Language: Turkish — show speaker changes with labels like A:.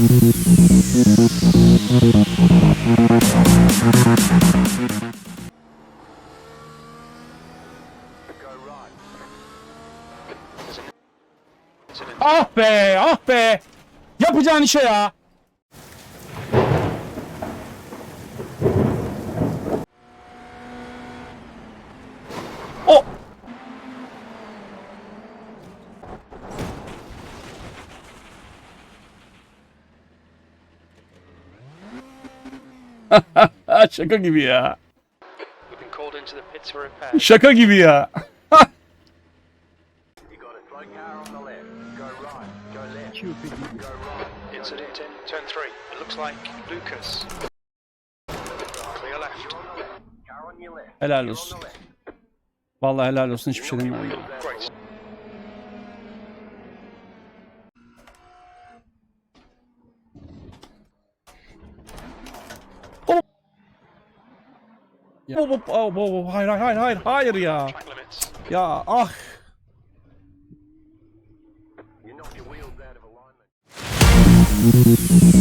A: Ah be ah be. Yapacağın işe ya. O. Şaka gibi ya. Şaka gibi ya. Helal olsun. Vallahi helal olsun hiçbir şey demiyorum. Ja. Oh, oh, oh, oh, higher, higher, higher, higher, ja. Ja,
B: ach. You
A: know, you